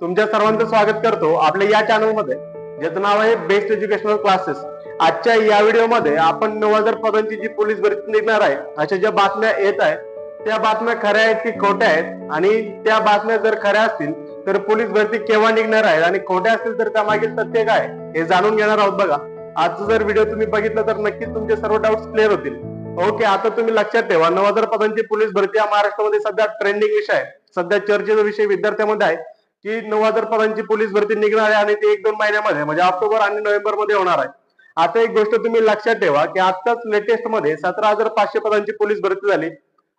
तुमच्या सर्वांचं स्वागत करतो आपल्या या चॅनलमध्ये. ज्याचं नाव आहे बेस्ट एज्युकेशनल क्लासेस आजच्या या व्हिडिओमध्ये आपण नऊ हजार पदांची जी पोलीस भरती निघणार आहे अशा ज्या बातम्या येत आहेत त्या बातम्या खऱ्या आहेत की खोट्या आहेत? आणि त्या बातम्या जर खऱ्या असतील तर पोलीस भरती केव्हा निघणार आहे आणि खोट्या असतील तर त्यामागील सत्य काय हे जाणून घेणार आहोत बघा. आजचा जर व्हिडिओ तुम्ही बघितला तर नक्कीच तुमचे सर्व डाऊट्स क्लिअर होतील. ओके आता तुम्ही लक्षात ठेवा नऊ हजार पदांची पोलीस भरती हा महाराष्ट्रामध्ये सध्या ट्रेंडिंग विषय आहे. सध्या चर्चेचा विषय विद्यार्थ्यांमध्ये आहे. की नऊ हजार पदांची पोलीस भरती निघणार आहे आणि ती एक दोन महिन्यामध्ये म्हणजे ऑक्टोबर आणि नोव्हेंबरमध्ये होणार आहे. आता एक गोष्ट तुम्ही लक्षात ठेवा की आताच लेटेस्टमध्ये सतरा हजार पाचशे पदांची पोलीस भरती झाली.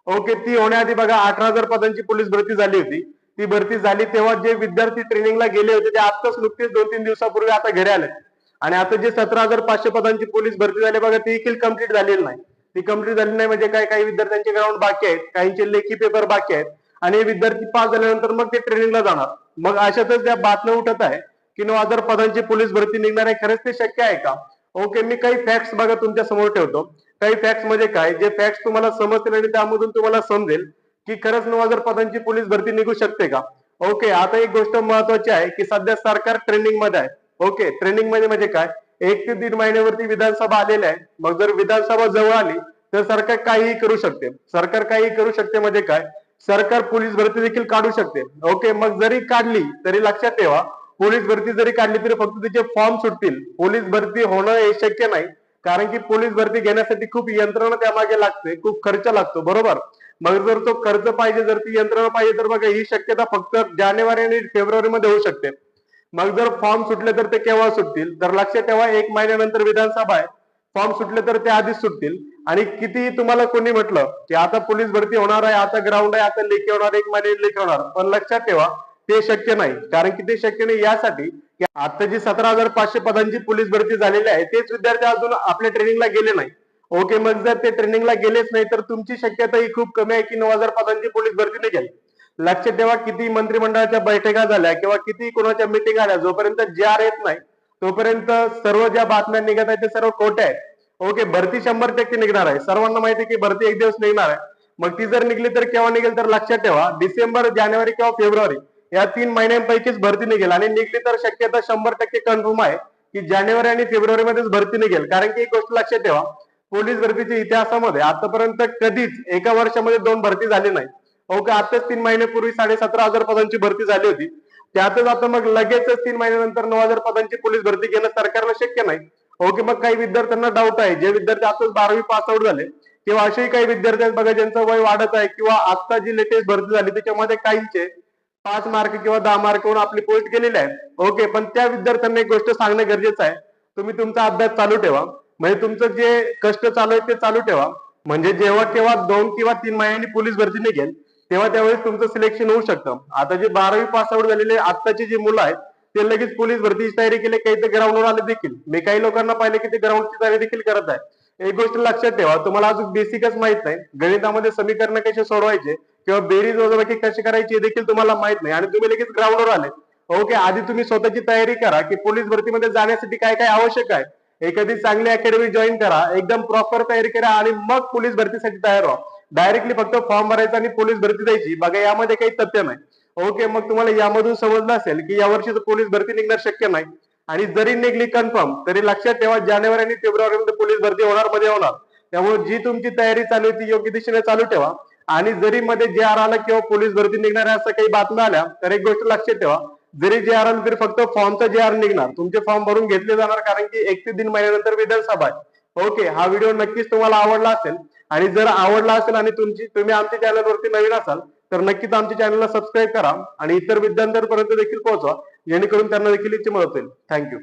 ओके ती होण्याआधी बघा अठरा हजार पदांची पोलीस भरती झाली होती. ती भरती झाली तेव्हा जे विद्यार्थी ट्रेनिंगला गेले होते ते आताच नुकतेच दोन तीन दिवसापूर्वी आता घरी आले आणि आता जे सतरा हजार पाचशे पदांची पोलीस भरती झाली बघा ती देखील कंप्लीट झालेली नाही. ती कंप्लीट झाली नाही म्हणजे काय काही विद्यार्थ्यांचे ग्राउंड बाकी आहेत काहींचे लेखी पेपर बाकी आहेत. आणि हे विद्यार्थी पास झाल्यानंतर मग ते ट्रेनिंगला जाणार. मग अशातच त्या बातम्या उठत आहे की नऊ हजार पदांची पोलीस भरती निघणार आहे खरंच ते शक्य आहे का? ओके मी काही फॅक्ट्स बघा तुमच्यासमोर ठेवतो. काही फॅक्ट्स म्हणजे काय? जे फॅक्ट्स तुम्हाला समजतील आणि त्यामधून तुम्हाला समजेल की खरंच नऊ हजार पदांची पोलीस भरती निघू शकते का? ओके आता एक गोष्ट महत्वाची आहे की सध्या सरकार ट्रेनिंगमध्ये आहे. ओके ट्रेनिंगमध्ये म्हणजे काय? एक ते दीड महिन्यावरती विधानसभा आलेल्या आहे मग जर विधानसभा जवळ आली तर सरकार काहीही करू शकते. सरकार काहीही करू शकते म्हणजे काय? सरकार पोलीस भरती देखील काढू शकते. ओके मग जरी काढली तरी लक्षात ठेवा पोलीस भरती जरी काढली तरी फक्त तिचे फॉर्म सुटतील. पोलीस भरती होणं हे शक्य नाही. कारण की पोलीस भरती घेण्यासाठी खूप यंत्रणा त्यामागे लागते खूप खर्च लागतो बरोबर? मग जर तो खर्च पाहिजे जर ती यंत्रणा पाहिजे तर बघा ही शक्यता फक्त जानेवारी आणि फेब्रुवारी मध्ये होऊ शकते. मग जर फॉर्म सुटले तर ते केव्हा सुटतील? तर लक्षात ठेवा एक महिन्यानंतर विधानसभा आहे. फॉर्म सुटले तर ते आधीच सुटतील. आणि किती तुम्हाला कोणी म्हटलं की आता पोलीस भरती होणार आहे आता ग्राउंड आहे आता लेखी होणार एक महिने लेखी होणार. पण लक्षात ठेवा ते शक्य नाही. कारण की ते शक्य नाही यासाठी की आता जी सतरा हजार पाचशे पदांची पोलीस भरती झालेली आहे तेच विद्यार्थी अजून आपल्या ट्रेनिंगला गेले नाही. ओके मग जर ते ट्रेनिंगला गेलेच नाही तर तुमची शक्यता ही खूप कमी आहे की नऊ हजार पदांची पोलीस भरती निघेल लक्षात ठेवा किती मंत्रिमंडळाच्या बैठका झाल्या किंवा किती कोणाच्या मिटिंग आल्या जोपर्यंत जे आर येत नाही तोपर्यंत सर्व ज्या बातम्या निघत आहेत ते सर्व खोट्या आहेत. ओके भरती शंभर टक्के निघणार आहे. सर्वांना माहिती आहे की भरती एक दिवस निघणार आहे. मग ती जर निघली तर केव्हा निघेल तर लक्षात ठेवा. डिसेंबर जानेवारी किंवा फेब्रुवारी या तीन महिन्यांपैकीच भरती निघेल. आणि निघली तर शक्यता शंभर टक्के कन्फर्म आहे की जानेवारी आणि फेब्रुवारी मध्येच भरती निघेल. कारण की एक गोष्ट लक्षात ठेवा पोलीस भरतीच्या इतिहासामध्ये आतापर्यंत कधीच एका वर्षामध्ये दोन भरती झाली नाही. ओके आताच तीन महिन्यापूर्वी साडेसतरा हजार पदांची भरती झाली होती. त्यातच आता मग लगेचच तीन महिन्यानंतर नऊ हजार पदांची पोलीस भरती घेणं सरकारला शक्य नाही. हो ओके मग काही विद्यार्थ्यांना डाऊट आहे. जे विद्यार्थी आताच बारावी पास आउट झाले किंवा असेही काही विद्यार्थी आहेत बघा ज्यांचं वय वाढत आहे किंवा आता जी लेटेस्ट भरती झाली त्याच्यामध्ये काहींचे पाच मार्क किंवा दहा मार्क होऊन आपली पोस्ट गेलेली आहे. ओके पण त्या विद्यार्थ्यांना एक गोष्ट सांगणं गरजेचं आहे. तुम्ही तुमचा अभ्यास चालू ठेवा. म्हणजे तुमचं जे कष्ट चालू आहे ते चालू ठेवा. म्हणजे जेव्हा केव्हा दोन किंवा तीन महिन्यांनी पोलीस भरती निघेल तेव्हा त्यावेळेस तुमचं सिलेक्शन होऊ शकतं. आता जे बारावी पास आउट झालेले आत्ताचे जी मुलं आहेत ते लगेच पोलीस भरतीची तयारी केली काही ते ग्राउंडवर आले देखील. मी काही लोकांना पाहिले की ते ग्राउंडची तयारी देखील करत आहे. एक गोष्ट लक्षात ठेवा तुम्हाला अजून बेसिकच माहीत नाही. गणितामध्ये समीकरण कसे सोडवायचे किंवा बेरीज वजाबाकी कशी करायची हे देखील तुम्हाला माहीत नाही. आणि तुम्ही लगेच ग्राउंडवर आले. ओके आधी तुम्ही स्वतःची तयारी करा की पोलीस भरतीमध्ये जाण्यासाठी काय काय आवश्यक आहे. एखादी चांगली अकॅडमी जॉईन करा एकदम प्रॉपर तयारी करा आणि मग पोलीस भरतीसाठी तयार व्हा. डायरेक्टली फक्त फॉर्म भरायचा आणि पोलीस भरती द्यायची. बघा यामध्ये काही तथ्य नाही. ओके मग तुम्हाला यामधून समजलं असेल की यावर्षी तर पोलीस भरती निघणार शक्य नाही. आणि जरी निघली कन्फर्म तरी लक्षात ठेवा जानेवारी आणि फेब्रुवारी मध्ये पोलीस भरती होणार मध्ये होणार. त्यामुळे जी तुमची तयारी चालू आहे ती योग्य दिशेने चालू ठेवा. आणि जरी मध्ये जे आर आला किंवा पोलीस भरती निघणार असं काही बातम्या आल्या तर एक गोष्ट लक्षात ठेवा. जरी जे आर आलं तरी फक्त फॉर्मचा जे आर निघणार तुमचे फॉर्म भरून घेतले जाणार कारण की एक ते तीन महिन्यानंतर विधानसभा आहे. ओके हा व्हिडिओ नक्कीच तुम्हाला आवडला असेल. आणि जर आवडला असेल आणि तुमची तुम्ही आमच्या चॅनलवरती नवीन असाल तर नक्कीच आमच्या चॅनलला सबस्क्राईब करा आणि इतर विद्यार्थ्यांपर्यंत देखील पोहोचवा. जेणेकरून त्यांना देखील याची मदत होईल. थँक्यू